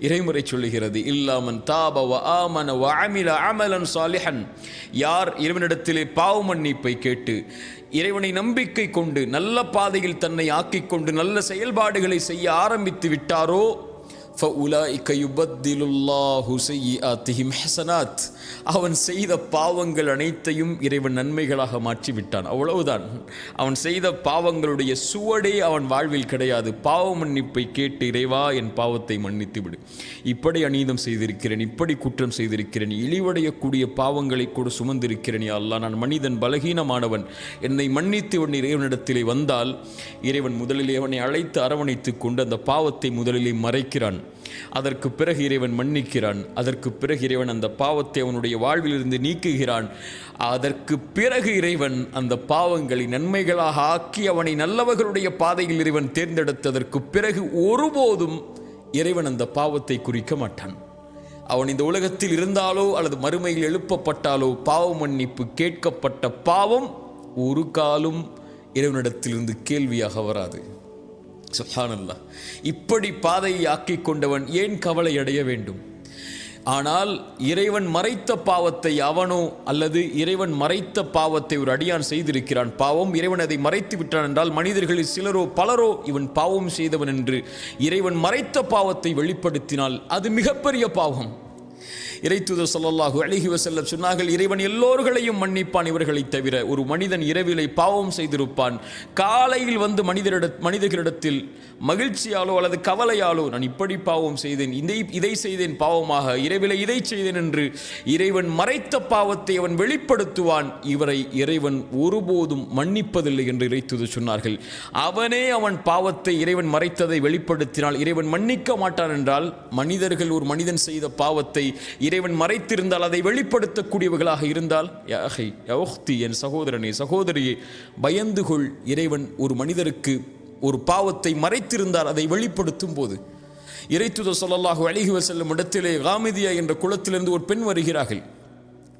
இறைமுறை சொல்லுகிறது இல்லாமன் தாப வ ஆமன வ அமில அமலன் சாலிஹன். யார் இறைவனிடத்திலே பாவ மன்னிப்பை கேட்டு இறைவனை நம்பிக்கை கொண்டு நல்ல பாதையில் தன்னை ஆக்கிக் கொண்டு நல்ல செயல்பாடுகளை செய்ய ஆரம்பித்து விட்டாரோ ஹசனாத் அவன் செய்த பாவங்கள் அனைத்தையும் இறைவன் நன்மைகளாக மாற்றி விட்டான் அவ்வளவுதான். அவன் செய்த பாவங்களுடைய சுவடே அவன் வாழ்வில் கிடையாது. பாவ மன்னிப்பை கேட்டு இறைவா என் பாவத்தை மன்னித்து விடு இப்படி அநீதம் செய்திருக்கிறேன் இப்படி குற்றம் செய்திருக்கிறேன் இழிவடையக்கூடிய பாவங்களை கூட சுமந்திருக்கிறேன். அல்லா நான் மனிதன் பலகீனமானவன். என்னை மன்னித்து உன் இறைவனிடத்திலே வந்தால் இறைவன் முதலிலே அவனை அழைத்து அரவணைத்து கொண்டு அந்த பாவத்தை முதலிலே மறைக்கிறான். அதற்கு பிறகு இறைவன் மன்னிக்கிறான். அதற்கு பிறகு இறைவன் அந்த பாவத்தை அவனுடைய வாழ்விலிருந்து நீக்குகிறான். அதற்கு பிறகு இறைவன் அந்த பாவங்களை நன்மைகளாக ஆக்கி அவனை நல்லவர்களுடைய பாதையில் இறைவன் தேர்ந்தெடுத்ததற்கு பிறகு ஒருபோதும் இறைவன் அந்த பாவத்தை குறிக்க மாட்டான். அவன் இந்த உலகத்தில் இருந்தாலோ அல்லது மறுமையில் எழுப்பப்பட்டாலோ பாவ மன்னிப்பு கேட்கப்பட்ட பாவம் ஒரு காலும் இறைவனிடத்திலிருந்து கேள்வியாக வராது. சுஹானல்லா. இப்படி பாதையை ஆக்கி கொண்டவன் ஏன் கவலை அடைய வேண்டும்? ஆனால் இறைவன் மறைத்த பாவத்தை அவனோ அல்லது இறைவன் மறைத்த பாவத்தை ஒரு அடியான் செய்திருக்கிறான். பாவம் இறைவன் அதை மறைத்து விட்டான் என்றால் மனிதர்களில் சிலரோ பலரோ இவன் பாவம் செய்தவன் என்று இறைவன் மறைத்த பாவத்தை வெளிப்படுத்தினால் அது மிகப்பெரிய பாவம். இறைத்துத சொல்லல்லாஹு அழகி வசல்லம் சொன்னார்கள் இறைவன் எல்லோர்களையும் மன்னிப்பான். இவர்களை தவிர ஒரு மனிதன் இரவிலை பாவம் செய்திருப்பான். காலையில் வந்து மனிதரிட மனிதர்களிடத்தில் மகிழ்ச்சியாலோ அல்லது கவலையாலோ நான் இப்படி பாவம் செய்தேன் இதை இதை செய்தேன் பாவமாக. இரவிலை இதை செய்தேன் என்று இறைவன் மறைத்த பாவத்தை அவன் வெளிப்படுத்துவான். இவரை இறைவன் ஒருபோதும் மன்னிப்பதில்லை என்று இறைத்துது சொன்னார்கள். அவனே அவன் பாவத்தை இறைவன் மறைத்ததை வெளிப்படுத்தினால் இறைவன் மன்னிக்க மாட்டான் என்றால் மனிதர்கள் ஒரு மனிதன் செய்த பாவத்தை இறை இறைவன் மறைத்திருந்தால் அதை வெளிப்படுத்தக்கூடியவர்களாக இருந்தால் யாகை யோக்தி என் சகோதரனே சகோதரியே பயந்து கொள் இறைவன் ஒரு மனிதருக்கு ஒரு பாவத்தை மறைத்திருந்தால் அதை வெளிப்படுத்தும் போது. இறைத்துத ஸல்லல்லாஹு அலைஹி செல்லும் இடத்திலே காமிதியா என்ற குளத்திலிருந்து ஒரு பெண் வருகிறார்கள்.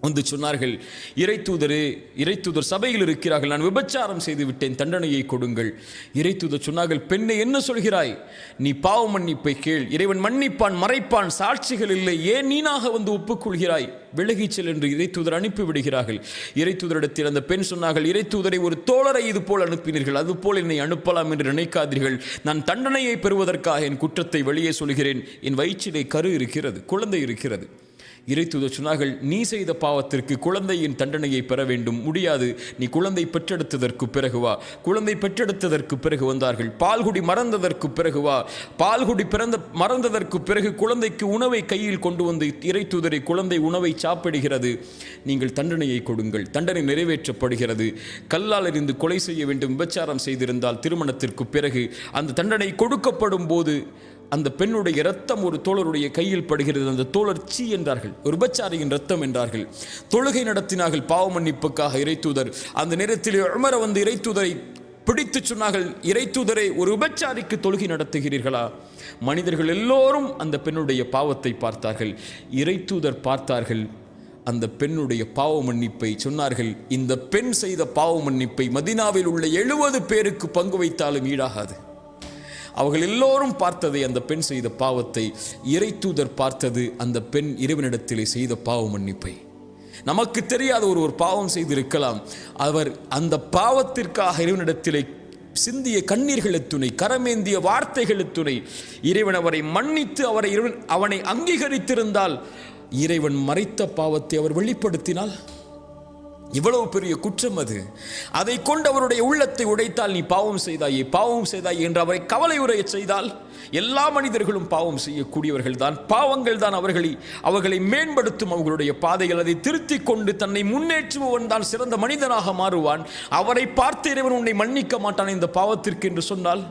வந்து சொன்னார்கள் இறைத்தூதரே இறைத்தூதர் சபையில் இருக்கிறார்கள் நான் விபச்சாரம் செய்து விட்டேன் தண்டனையை கொடுங்கள். இறைத்தூதர் சொன்னார்கள் பெண்ணை என்ன சொல்கிறாய்? நீ பாவ மன்னிப்பை கேள். இறைவன் மன்னிப்பான் மறைப்பான் சாட்சிகள் இல்லை. ஏன் நீனாக வந்து ஒப்புக்கொள்கிறாய்? விலகிச் செல் என்று இறைத்தூதர் அனுப்பி விடுகிறார்கள். இறைத்தூதரிடத்தில் அந்த பெண் சொன்னார்கள் இறைத்தூதரை ஒரு தோழரை இது போல் அனுப்பினீர்கள் அதுபோல் என்னை அனுப்பலாம் என்று நினைக்காதீர்கள். நான் தண்டனையை பெறுவதற்காக என் குற்றத்தை வெளியே சொல்கிறேன். என் வயிற்றிலே கரு இருக்கிறது குழந்தை இருக்கிறது. இறைத்துத சொன்னார்கள் நீ செய்த பாவத்திற்கு குழந்தையின் தண்டனையை பெற வேண்டும். முடியாது. நீ குழந்தை பெற்றெடுத்ததற்கு பிறகு வா. குழந்தை பெற்றெடுத்ததற்கு பிறகு வந்தார்கள். பால்குடி மறந்ததற்கு பிறகு வா. பால்குடி பிறந்த மறந்ததற்கு பிறகு குழந்தைக்கு உணவை கையில் கொண்டு வந்து இறைத்துதரை குழந்தை உணவை சாப்பிடுகிறது. நீங்கள் தண்டனையை கொடுங்கள். தண்டனை நிறைவேற்றப்படுகிறது. கல்லால் எறிந்து கொலை செய்ய வேண்டும். விபச்சாரம் செய்திருந்தால் திருமணத்திற்கு பிறகு அந்த தண்டனை கொடுக்கப்படும் போது அந்த பெண்ணுடைய இரத்தம் ஒரு தோழருடைய கையில் படுகிறது. அந்த தோழர் சீ என்றார்கள். ஒரு உபச்சாரியின் ரத்தம் என்றார்கள். தொழுகை நடத்தினார்கள் பாவ மன்னிப்புக்காக இறைத்தூதர் அந்த நேரத்தில் உமர வந்து இறைத்தூதரை பிடித்து சொன்னார்கள் இறைத்தூதரை ஒரு உபச்சாரிக்கு தொழுகை நடத்துகிறீர்களா? மனிதர்கள் எல்லோரும் அந்த பெண்ணுடைய பாவத்தை பார்த்தார்கள். இறைத்தூதர் பார்த்தார்கள். அந்த பெண்ணுடைய பாவ மன்னிப்பை சொன்னார்கள். இந்த பெண் செய்த பாவ மன்னிப்பை மதினாவில் உள்ள எழுபது பேருக்கு பங்கு வைத்தாலும் ஈடாகாது. அவர்கள் எல்லோரும் பார்த்ததை அந்த பெண் செய்த பாவத்தை இறைத்தூதர் பார்த்தது அந்த பெண் இறைவனிடத்திலே செய்த பாவ மன்னிப்பை. நமக்கு தெரியாத ஒரு ஒரு பாவம் செய்திருக்கலாம். அவர் அந்த பாவத்திற்காக இறைவனிடத்திலே சிந்திய கண்ணீர்கள் துணை கரமேந்திய வார்த்தைகள் துணை இறைவன் அவரை மன்னித்து அவரை இறைவன் அவனை அங்கீகரித்திருந்தால் இறைவன் மறைத்த பாவத்தை அவர் வெளிப்படுத்தினால் இவ்வளவு பெரிய குற்றம் அது. அதை கொண்டு அவருடைய உள்ளத்தை உடைத்தால் நீ பாவம் செய்தாயே பாவம் செய்தாயே என்று அவரை கவலை உரைய செய்தால் எல்லா மனிதர்களும் பாவம் செய்யக்கூடியவர்கள் தான் பாவங்கள் தான் அவர்களை அவர்களை மேம்படுத்தும் அவர்களுடைய பாதைகள். அதை திருத்திக் கொண்டு தன்னை முன்னேற்றுபவன் தான் சிறந்த மனிதனாக மாறுவான். அவரை பார்த்து இறைவன் உன்னை மன்னிக்க மாட்டான் இந்த பாவத்திற்கு என்று சொன்னால்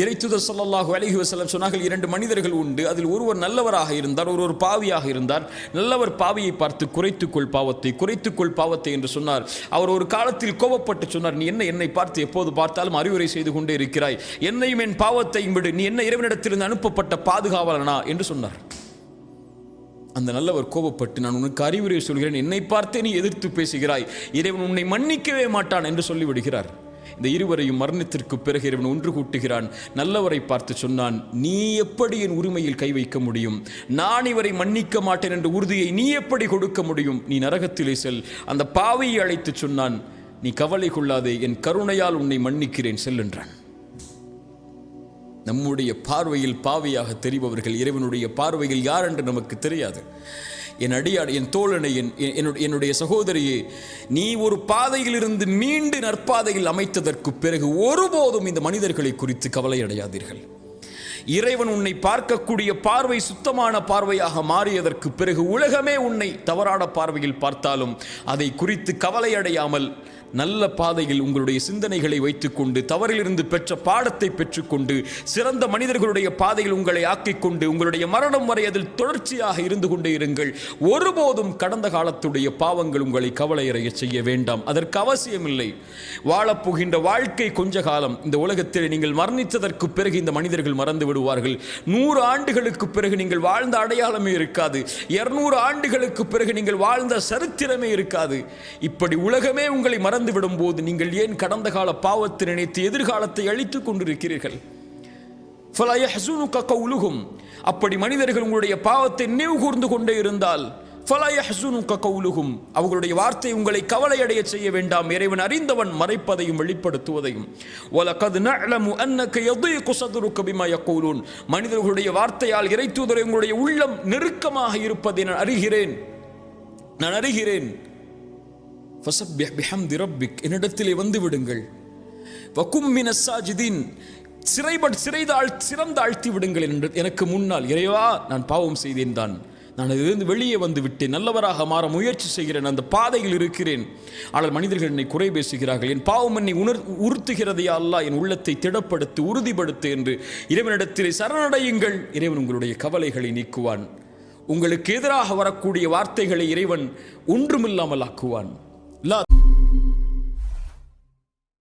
இறைத்துதர் ஸல்லல்லாஹு அலைஹி வசலம் சொன்னார்கள் இரண்டு மனிதர்கள் உண்டு. அதில் ஒருவர் நல்லவராக இருந்தார் ஒருவர் பாவியாக இருந்தார். நல்லவர் பாவியை பார்த்து குறைத்துக்கொள் பாவத்தை குறைத்துக்கொள் பாவத்தை என்று சொன்னார். அவர் ஒரு காலத்தில் கோபப்பட்டு சொன்னார் நீ என்ன என்னை பார்த்து எப்போது பார்த்தாலும் அறிவுரை செய்து கொண்டே இருக்கிறாய். என்னையும் என் பாவத்தையும் விடு. நீ என்ன இறைவனிடத்திலிருந்து அனுப்பப்பட்ட பாதுகாவலனா என்று சொன்னார். அந்த நல்லவர் கோபப்பட்டு நான் உனக்கு அறிவுரை சொல்கிறேன் என்னை பார்த்தே நீ எதிர்த்து பேசுகிறாய். இறைவன் உன்னை மன்னிக்கவே மாட்டான் என்று சொல்லிவிடுகிறார். இந்த இருவரையும் மரணத்திற்கு பிறகு இறைவன் ஒன்று கூட்டுகிறான். நல்லவரை பார்த்து சொன்னான் நீ எப்படி என் உரிமையில் கை வைக்க முடியும்? நான் இவரை மன்னிக்க மாட்டேன் என்ற உறுதியை நீ எப்படி கொடுக்க முடியும்? நீ நரகத்திலே செல். அந்த பாவையை அழைத்து சொன்னான் நீ கவலை கொள்ளாதே என் கருணையால் உன்னை மன்னிக்கிறேன் செல் என்றான். நம்முடைய பார்வையில் பாவியாக தெரிபவர்கள் இறைவனுடைய பார்வையில் யார் என்று நமக்கு தெரியாது. என் அடியாடு என் தோழனை என் என்னுடைய என்னுடைய சகோதரியே நீ ஒரு பாதையில் இருந்து மீண்டு நற்பாதையில் அமைத்ததற்கு பிறகு ஒருபோதும் இந்த மனிதர்களை குறித்து கவலை அடையாதீர்கள். இறைவன் உன்னை பார்க்கக்கூடிய பார்வை சுத்தமான பார்வையாக மாறியதற்கு பிறகு உலகமே உன்னை தவறான பார்வையில் பார்த்தாலும் அதை குறித்து கவலை அடையாமல் நல்ல பாதையில் உங்களுடைய சிந்தனைகளை வைத்துக்கொண்டு தவறிலிருந்து பெற்ற பாடத்தை பெற்றுக்கொண்டு சிறந்த மனிதர்களுடைய பாதையில் உங்களை ஆக்கிக் கொண்டு உங்களுடைய மரணம் வரை அதில் தொடர்ச்சியாக இருந்து கொண்டே இருங்கள். ஒருபோதும் கடந்த காலத்துடைய பாவங்கள் உங்களை கவலையடைய செய்ய வேண்டாம். அதற்கு அவசியமில்லை. வாழப்போகின்ற வாழ்க்கை கொஞ்ச காலம் இந்த உலகத்தில் நீங்கள் மரணித்ததற்கு பிறகு இந்த மனிதர்கள் மறந்து விடுவார்கள். நூறு ஆண்டுகளுக்கு பிறகு நீங்கள் வாழ்ந்த அடையாளமே இருக்காது. இருநூறு ஆண்டுகளுக்கு பிறகு நீங்கள் வாழ்ந்த சரித்திரமே இருக்காது. இப்படி உலகமே உங்களை மறந்துவிடும் போது நீங்கள் ஏன் கடந்த கால பாவத்தை நினைத்து எதிர்காலத்தை அழித்துக் கொண்டிருக்கிறீர்கள்? அப்படி மனிதர்கள் உங்களுடைய பாவத்தை நினைவு கூர்ந்து கொண்டே இருந்தால் கவுலுகும் அவர்களுடைய வார்த்தை உங்களை கவலையடைய செய்ய வேண்டாம். இறைவன் அறிந்தவன் மறைப்பதையும் வெளிப்படுத்துவதையும். மனிதர்களுடைய வார்த்தையால் இறை தூதரை உங்களுடைய உள்ளம் நெருக்கமாக இருப்பதை நான் அறிகிறேன். நான் அறிகிறேன். என்னிடத்திலே வந்து விடுங்கள் சிறைபட் சிறைதாழ் சிறந்தாழ்த்தி விடுங்கள் என்று எனக்கு முன்னால் இறைவா நான் பாவம் செய்தேன் தான். நான் இதிலிருந்து வெளியே வந்து விட்டேன். நல்லவராக மாற முயற்சி செய்கிறேன். அந்த பாதையில் இருக்கிறேன். ஆனால் மனிதர்கள் என்னை குறை பேசுகிறார்கள். என் பாவம் என்னை உணர் உறுத்துகிறதையா அல்லாஹ் என் உள்ளத்தை திடப்படுத்து உறுதிப்படுத்து என்று இறைவனிடத்திலே சரணடையுங்கள். இறைவன் உங்களுடைய கவலைகளை நீக்குவான். உங்களுக்கு எதிராக வரக்கூடிய வார்த்தைகளை இறைவன் ஒன்றுமில்லாமல் ஆக்குவான். லா